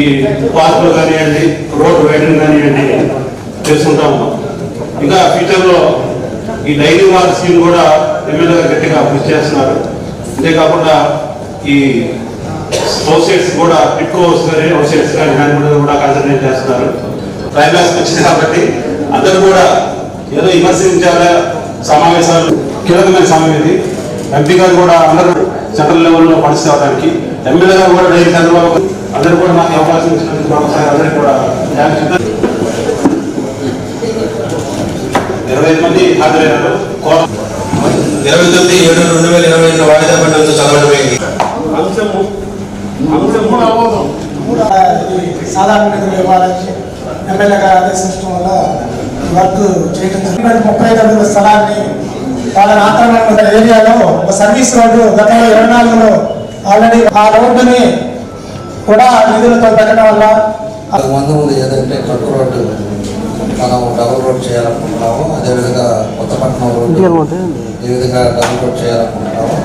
ఈ పార్కులు కానివ్వండి రోడ్ వేయడం కానివ్వండి చేసుకుంటాము ఉన్నాం. ఇంకా ఫ్యూచర్లో ఈ డైలీ వాటర్ స్కీమ్ కూడా ఎమ్మెల్యేగా గట్టిగా కృషి చేస్తున్నారు. అంతేకాకుండా ఈ హౌసెట్స్ కూడా పిట్కో హౌస్ కానీ హౌసెట్స్ కానీ దాని మీద కూడా కాన్సన్ట్రేట్ చేస్తున్నారు. ట్రైలాస్ వచ్చింది కాబట్టి అందరూ కూడా ఏదో విమర్శించాలా సమావేశాలు. కీలకమైన సమయం ఇది. ఎంపీ గారు కూడా అందరూ సెంట్రల్ లెవెల్లో పనిచేవడానికి ఎమ్మెల్యేగా ఎమ్మెల్యే గారు కూడా డైలీ చంద్రబాబు అవకాశం ఇచ్చినందుకు మరొకసారి అందరికీ కూడా థ్యాంక్స్ చెప్తాను. ఇరవై మంది తొమ్మిది ఏడు రెండు వేల ఇరవై ఐదు వాయిదా పడ్డంతో చదవడమైంది సాధారణ నిధులు ఇవ్వాలని ఎమ్మెల్యే గారు ఆదేశించడం వల్ల వర్క్ చేయడం జరిగింది ముప్పై ఐదు స్థలాన్ని వాళ్ళ ఆక్రమణ ఏరియాలో ఒక సర్వీస్ రోడ్డు గతంలో ఇరవై నాలుగులో ఆల్రెడీ ఆ రోడ్డుని కూడా నిధులతో పెట్టడం వల్ల ముందు ముందు ఏదంటే ట్రక్ రోడ్డు మనం డబుల్ రోడ్ చేయాలనుకుంటున్నాము అదేవిధంగా కొత్తపట్నం రోడ్డు ఈ విధంగా డబుల్ రోడ్ చేయాలనుకుంటున్నాము.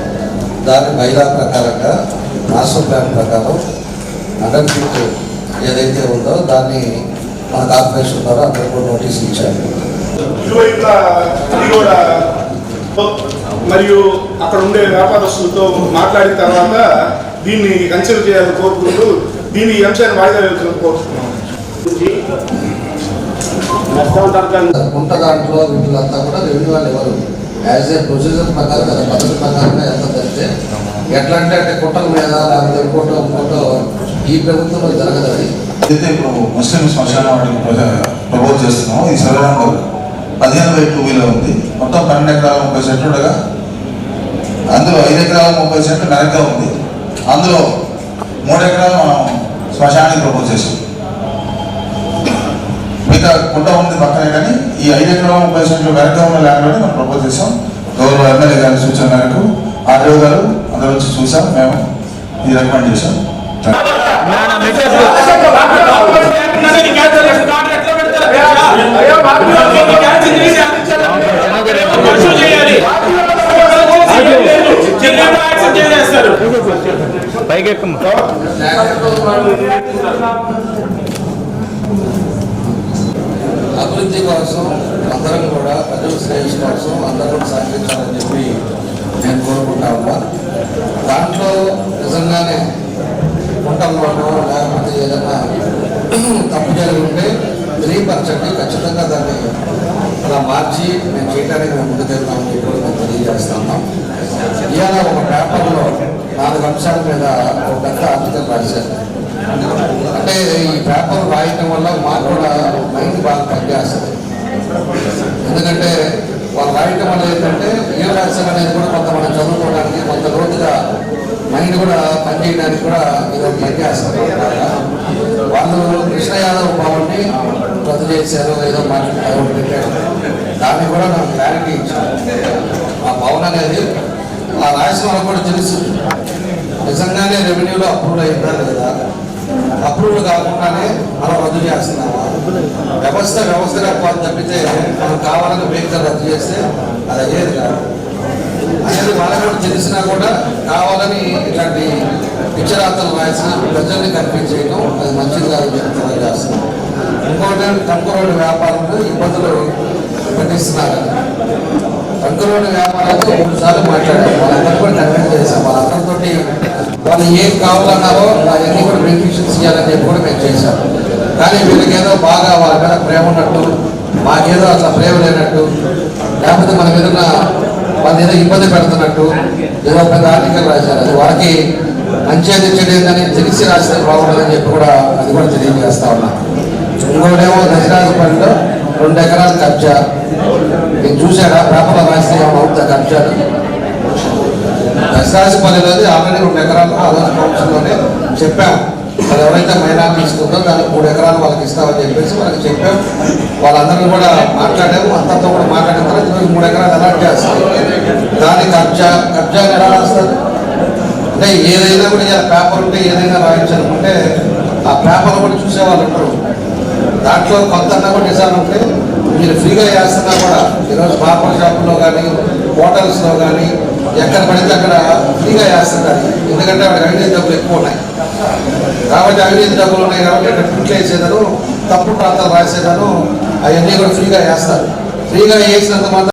దాని మహిళా ప్రకారంగా మాస్టర్ ప్లాన్ ప్రకారం అండర్ ఫిట్ ఏదైతే ఉందో దాన్ని మన కార్పొరేషన్ ద్వారా అందరూ కూడా నోటీస్ ఇచ్చారు. మరియు అక్కడ ఉండే వ్యాపారస్తులతో మాట్లాడిన తర్వాత దీన్ని కన్సిడర్ చేయాలని కోరుకుంటూ దీన్ని ఈ అంశాన్ని వాయిదా వేయాలని కోరుతున్నాం. కుంట దాంట్లో వీటిలంతా కూడా రెవెన్యూ వాళ్ళు ఎవరు? యాజ్ ఏ ప్రొసీజర్ ప్రకారం కదా పద్ధతి ప్రకారంగా ఎంత తెస్తే ఎట్లా అంటే అంటే కుట్టల మీద లేకపోతే ఇంకోటో ఇంకోటో ఈ ప్రభుత్వంలో జరగదు అది. అయితే ఇప్పుడు ముస్లిం శ్మశాన వాటికి ప్రపోజ్ చేస్తున్నాం. ఈ సర్వే నెంబర్ పదిహేను బై టూ వీలర్ ఉంది. మొత్తం పన్నెండు ఎకరాల ముప్పై సెంట్లు ఉండగా అందులో ఐదు ఎకరాల ముప్పై సెంట్లు వెనక్గా ఉంది. అందులో మూడు ఎకరాలు మనం శ్మశానానికి ప్రపోజ్ చేసాం మిగతా కుంట ఉంది పక్కనే కానీ ఈ ఐదు ఎకరాల ముప్పై సెంట్లు వెనక్గా ఉన్న ల్యాండ్లోనే మనం ప్రపోజ్ చేసాం గౌరవ ఎమ్మెల్యే గారి సూచన మేరకు ఆర్డీఓ గారు అందరూ వచ్చి చూసాం మేము ఇది రికమెండ్ చేసాం థ్యాంక్ యూ. అభివృద్ధి కోసం అందరం కూడా ప్రజల శ్రేయస్ కోసం అందరూ కూడా సహకరించాలని చెప్పి నేను కోరుకుంటా ఉన్నా దాంట్లో నిజంగానే కుంటల్లోనో లేకపోతే ఏదైనా తప్పు జరిగి ఉంటే తెలియపరచండి ఖచ్చితంగా దాన్ని అలా మార్చి మేము చేయడానికి మేము ముందుకెళ్తామని చెప్పి మేము తెలియజేస్తున్నాం ఇవాళ ఒక పేపర్లో నాలుగు అంశాల మీద ఆర్థిక భాష అంటే ఈ పేపర్ రాయటం వల్ల మాకు కూడా మైండ్ బాగా పనిచేస్తుంది. ఎందుకంటే వాళ్ళు రాయటం వల్ల ఏంటంటే ఏం రాశారు అనేది కూడా కొంత మనం చదువుకోవడానికి కొంత రోజుగా మైండ్ కూడా పనిచేయడానికి కూడా ఇది ఒక వ్యత్యాసం వాళ్ళు కృష్ణ యాదవ్ భవన్ని రద్దు చేశారు ఏదో మాట్లాడారు పెట్టారు. దాన్ని కూడా నాకు క్లారిటీ ఇచ్చాను ఆ భవన్ అనేది ఆ రాసిన కూడా తెలుసు నిజంగానే రెవెన్యూలో అప్రూవ్ అయిందా లేదా అప్రూవల్ కాకుండానే మనం రద్దు చేస్తున్నామా? వ్యవస్థ వ్యవస్థగా పోతే తప్పితే మనం కావాలని వెహికల్ రద్దు చేస్తే అది అయ్యేది కాదు. అనేది వాళ్ళకి కూడా తెలిసినా కూడా కావాలని ఇట్లాంటి విచారాతలు రాసిన ప్రజల్ని కనిపించేయడం అది మంచిది కాదు చెప్తున్నారు చేస్తున్నాం. ఇంకోటి టంకు రోడ్డు వ్యాపారంలో ఇబ్బందులు పెట్టిస్తున్నారు టంకు వ్యాపారాలతో మూడు సార్లు మాట్లాడారు వాళ్ళందరూ కూడా కన్విన్స్ చేశాం వాళ్ళందరితో వాళ్ళు ఏం కావాలన్నారో అవన్నీ కూడా బెనిఫిషియల్స్ ఇవ్వాలని చెప్పి కూడా మేము చేశాం. కానీ వీళ్ళకేదో బాగా వాళ్ళ మీద ప్రేమ ఉన్నట్టు మాకేదో అట్లా ప్రేమ లేనట్టు లేకపోతే మనం ఏదైనా వాళ్ళు ఏదో ఇబ్బంది పెడుతున్నట్టు ఏదో పెద్ద ఆర్టికల్ రాశారు. అది వాళ్ళకి మంచి అది ఏందని తెలిసి రాస్తే బాగుంటుందని చెప్పి కూడా అది కూడా తెలియజేస్తా ఉన్నా. ఇంకోటేమో దశరాజపల్లిలో రెండు ఎకరాల కబ్జా. మీరు చూసారా పేపర్లో రాస్తే ఏమైనా అవుతుందా కబ్జాలు? దశరాజపల్లిలో ఆల్రెడీ రెండు ఎకరాలు ఆ రోజు కౌన్సిల్లోనే చెప్పాం. అది ఎవరైతే మైనార్టీ ఉందో దానికి మూడు ఎకరాలు వాళ్ళకి ఇస్తామని చెప్పేసి వాళ్ళకి చెప్పాం. వాళ్ళందరూ కూడా మాట్లాడాము అంతతో కూడా మాట్లాడిన తర్వాత ఈరోజు మూడు ఎకరాలు అలాట్ చేస్తారు? దాని కబ్జా కబ్జా ఎలా రాస్తారు? అంటే ఏదైనా కూడా ఇలా పేపర్ ఉంటే ఏదైనా రాయించాలనుకుంటే ఆ పేపర్ కూడా చూసేవాళ్ళు ఉంటారు. దాంట్లో కొంత అన్నా కూడా నిజాలు ఉంటే మీరు ఫ్రీగా చేస్తున్నా కూడా ఈరోజు పేపర్ షాపుల్లో కానీ హోటల్స్లో కానీ ఎక్కడ పడితే అక్కడ ఫ్రీగా చేస్తున్నారు ఎందుకంటే అక్కడ అవినీతి డబ్బులు ఎక్కువ ఉన్నాయి. కాబట్టి అవినీతి డబ్బులు ఉన్నాయి కాబట్టి అక్కడ ట్విట్లు వేసేదాను తప్పుడు ప్రాంతాలు రాసేదాను అవన్నీ కూడా ఫ్రీగా వేస్తారు ఫ్రీగా వేసినంత మాత్రం